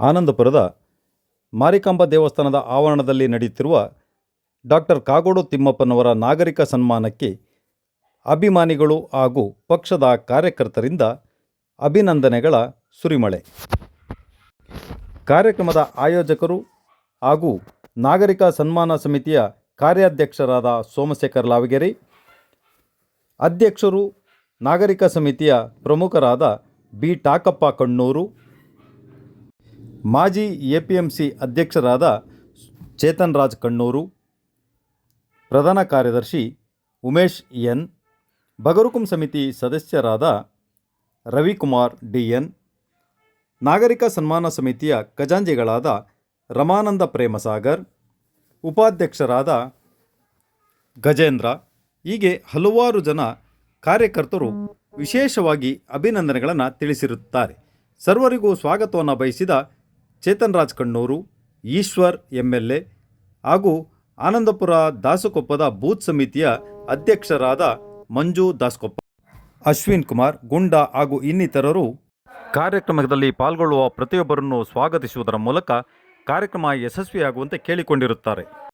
ಆನಂದಪುರದ ಮಾರಿಕಾಂಬಾ ದೇವಸ್ಥಾನದ ಆವರಣದಲ್ಲಿ ನಡೆಯುತ್ತಿರುವ ಡಾಕ್ಟರ್ ಕಾಗೋಡು ತಿಮ್ಮಪ್ಪನವರ ನಾಗರಿಕ ಸನ್ಮಾನಕ್ಕೆ ಅಭಿಮಾನಿಗಳು ಹಾಗೂ ಪಕ್ಷದ ಕಾರ್ಯಕರ್ತರಿಂದ ಅಭಿನಂದನೆಗಳ ಸುರಿಮಳೆ. ಕಾರ್ಯಕ್ರಮದ ಆಯೋಜಕರು ಹಾಗೂ ನಾಗರಿಕ ಸನ್ಮಾನ ಸಮಿತಿಯ ಕಾರ್ಯಾಧ್ಯಕ್ಷರಾದ ಸೋಮಶೇಖರ್ ಲಾವಗೆರೆ, ಅಧ್ಯಕ್ಷರು ನಾಗರಿಕ ಸಮಿತಿಯ ಪ್ರಮುಖರಾದ ಬಿ ಟಾಕಪ್ಪ ಕಣ್ಣೂರು ಮಾಜಿ ಎ ಪಿ ಎಂ ಸಿ ಅಧ್ಯಕ್ಷರಾದ ಚೇತನ್ ರಾಜ್ ಕಣ್ಣೂರು, ಪ್ರಧಾನ ಕಾರ್ಯದರ್ಶಿ ಉಮೇಶ್ ಎನ್, ಬಗರುಕುಂ ಸಮಿತಿ ಸದಸ್ಯರಾದ ರವಿಕುಮಾರ್ ಡಿ ಎನ್ ನಾಗರಿಕ ಸನ್ಮಾನ ಸಮಿತಿಯ ಖಜಾಂಜಿಗಳಾದ ರಮಾನಂದ ಪ್ರೇಮಸಾಗರ್, ಉಪಾಧ್ಯಕ್ಷರಾದ ಗಜೇಂದ್ರ. ಹೀಗೆ ಹಲವಾರು ಜನ ಕಾರ್ಯಕರ್ತರು ವಿಶೇಷವಾಗಿ ಅಭಿನಂದನೆಗಳನ್ನು ತಿಳಿಸಿರುತ್ತಾರೆ. ಸರ್ವರಿಗೂ ಸ್ವಾಗತವನ್ನು ಬಯಸಿದ Chetan Raj Kannur Eshwar M L A ಹಾಗೂ ಆನಂದಪುರ ದಾಸಕೊಪ್ಪದ ಬೂತ್ ಸಮಿತಿಯ ಅಧ್ಯಕ್ಷರಾದ ಮಂಜು ದಾಸಕೊಪ್ಪ. ಅಶ್ವಿನ್ ಕುಮಾರ್, ಗುಂಡ ಹಾಗೂ ಇನ್ನಿತರರು ಕಾರ್ಯಕ್ರಮದಲ್ಲಿ ಪಾಲ್ಗೊಳ್ಳುವ ಪ್ರತಿಯೊಬ್ಬರನ್ನು ಸ್ವಾಗತಿಸುವುದರ ಮೂಲಕ ಕಾರ್ಯಕ್ರಮ ಯಶಸ್ವಿಯಾಗುವಂತೆ ಕೇಳಿಕೊಂಡಿರುತ್ತಾರೆ.